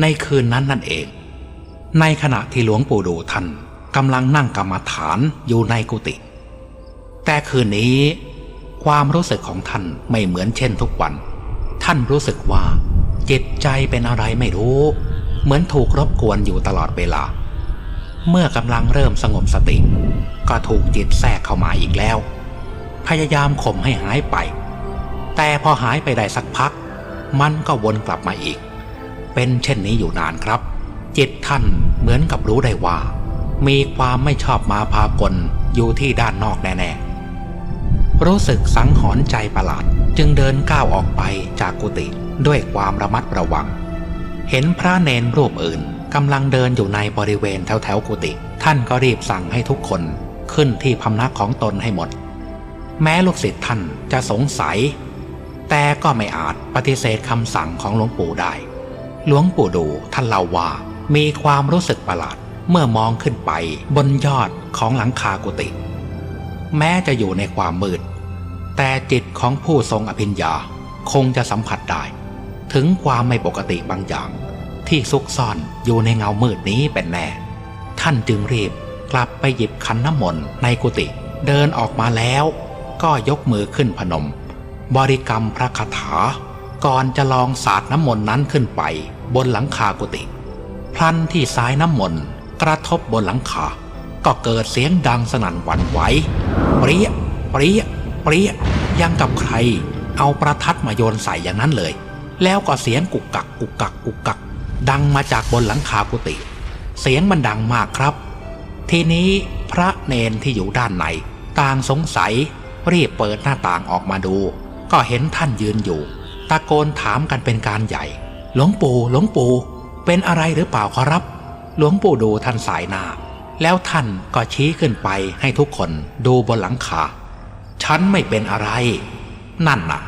ในคืนนั้นนั่นเอง ในขณะที่หลวงปู่ดูท่านกำลังนั่งกรรมฐานอยู่ในกุฏิแต่คืนนี้ ความรู้สึกของท่านไม่เหมือนเช่นทุกวัน ท่านรู้สึกว่า จิตใจเป็นอะไรไม่รู้ เหมือนถูกรบกวนอยู่ตลอดเวลา เมื่อกำลังเริ่มสงบสติ ก็ถูกจิตแทรกเข้ามาอีกแล้ว พยายามข่มให้หายไป แต่พอหายไปได้สักพัก มันก็วนกลับมาอีก เป็นเช่นนี้อยู่นานครับ จิตท่านเหมือนกับรู้ได้ว่า มีความไม่ชอบมาพากลอยู่ที่ด้านนอกแน่ๆ รู้สึกสังหรณ์ใจประหลาดจึงเดินก้าวออกไปจากกุฏิด้วยความระมัดระวัง เห็นพระเนนรูปอื่นกำลังเดินอยู่ในบริเวณแถวแถวๆกุฏิท่านก็รีบสั่งให้ทุกคนขึ้นที่พำนักของตนให้หมด แม้ลูกศิษย์ท่านจะสงสัย แต่ก็ไม่อาจปฏิเสธคำสั่งของหลวงปู่ได้ หลวงปู่ดูท่านเล่าว่า มีความรู้สึกประหลาดเมื่อมองขึ้นไปบนยอดของหลังคากุฏิแม้จะอยู่ในความมืด แต่จิตของผู้ทรงอภิญญาคงจะสัมผัสได้ ถึงความไม่ปกติบางอย่าง ที่ซุกซ่อนอยู่ในเงามืดนี้เป็นแน่ ท่านจึงรีบกลับไปหยิบขันน้ำมนต์ในกุฏิเดินออกมาแล้ว ก็ยกมือขึ้นพนม บริกรรมพระคาถา ก่อนจะลองสาดน้ำมนต์นั้นขึ้นไปบนหลังคากุฏิพลันที่สายน้ำมนต์กระทบบนหลังคา ก็เกิดเสียงดังสนั่นหวั่นไหวเปรี้ยเปรี้ยเปรี้ยยังกับใคร เอาประทัดมาโยนใส่อย่างนั้นเลย แล้วก็เสียงกุกกักกุกกักกุกกัก ดังมาจากบนหลังคากุฏิเสียงมันดังมากครับ ทีนี้พระเนนที่อยู่ด้านในต่างสงสัยรีบเปิดหน้าต่างออกมาดู ก็เห็นท่านยืนอยู่ ตะโกนถามกันเป็นการใหญ่ หลวงปู่หลวงปู่เป็นอะไรหรือเปล่าขอรับ หลวงปู่ดูท่านสายหน้า แล้วท่านก็ชี้ขึ้นไปให้ทุกคนดูบนหลังคาฉันไม่เป็นอะไร นั่นน่ะ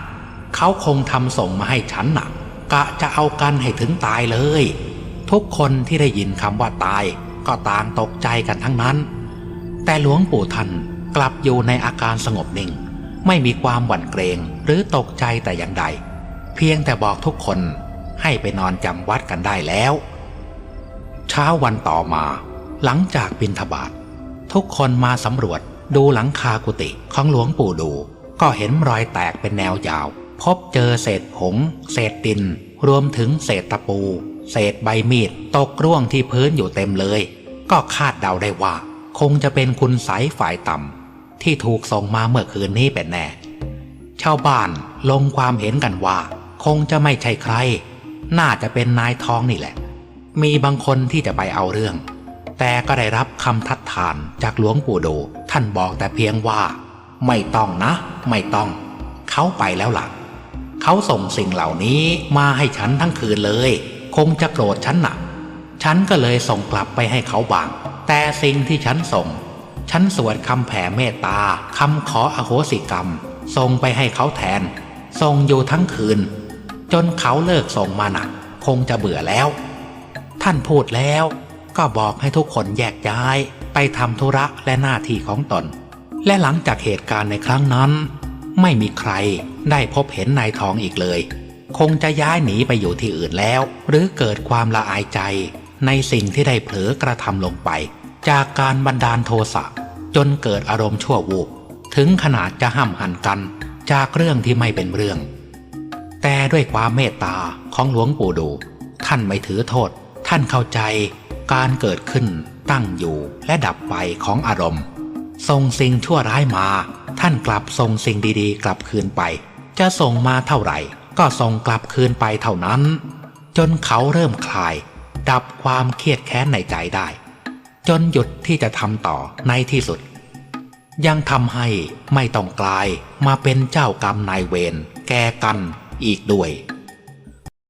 เขาคงทำส่งมาให้ฉันน่ะ กะจะเอากันให้ถึงตายเลย ทุกคนที่ได้ยินคำว่าตายก็ต่างตกใจกันทั้งนั้น แต่หลวงปู่ท่านกลับอยู่ในอาการสงบนิ่ง ไม่มีความหวั่นเกรงหรือตกใจแต่อย่างใด เพียงแต่บอกทุกคนให้ไปนอนจำวัดกันได้แล้ว เช้าวันต่อมาหลังจากบินทบาททุกคนมาสำรวจดูหลังคากุฏิของหลวงปู่ดู ก็เห็นรอยแตกเป็นแนวยาว พบเจอเศษผง เศษดิน รวมถึงเศษตะปู เศษใบมีดตกร่วงที่พื้นอยู่เต็มเลย ก็คาดเดาได้ว่า คงจะเป็นคุณไสยฝ่ายต่ำที่ถูกส่งมาเมื่อคืนนี้เป็นแน่ชาวบ้านลงความเห็นกันว่า คงจะไม่ใช่ใคร น่าจะเป็นนายทองนี่แหละ มีบางคนที่จะไปเอาเรื่อง แต่ก็ได้รับคำทัดทานจากหลวงปู่ดู ท่านบอกแต่เพียงว่า ไม่ต้องนะ ไม่ต้อง เขาไปแล้วล่ะเขาส่งสิ่งเหล่านี้มาให้ฉันทั้งคืนเลย คงจะโกรธฉันหนัก ฉันก็เลยส่งกลับไปให้เขาบาง แต่สิ่งที่ฉันส่ง ฉันสวดคำแผ่เมตตาคำขออโหสิกรรม ส่งไปให้เขาแทน ส่งอยู่ทั้งคืน จนเขาเลิกส่งมาหนักคงจะเบื่อแล้ว ท่านพูดแล้วก็บอกให้ทุกคนแยกย้ายไปทำธุระและหน้าที่ของตน และหลังจากเหตุการณ์ในครั้งนั้น ไม่มีใครได้พบเห็นนายทองอีกเลย คงจะย้ายหนีไปอยู่ที่อื่นแล้ว หรือเกิดความละอายใจในสิ่งที่ได้เผลอกระทำลงไป จากการบันดาลโทสะจนเกิดอารมณ์ชั่ววูบถึงขนาดจะห้ามหันกัน จากเรื่องที่ไม่เป็นเรื่อง แต่ด้วยความเมตตาของหลวงปู่ดู ท่านไม่ถือโทษ ท่านเข้าใจการเกิดขึ้นตั้งอยู่และดับไปของอารมณ์ส่งสิ่งชั่วร้ายมา ท่านกลับส่งสิ่งดีๆ กลับคืนไป จะส่งมาเท่าไหร่ ก็ส่งกลับคืนไปเท่านั้น จนเขาเริ่มคลาย ดับความเครียดแค้นในใจได้ จนหยุดที่จะทำต่อในที่สุด ยังทำให้ไม่ต้องกลายมาเป็นเจ้ากรรมนายเวรแก่กัน อีกด้วย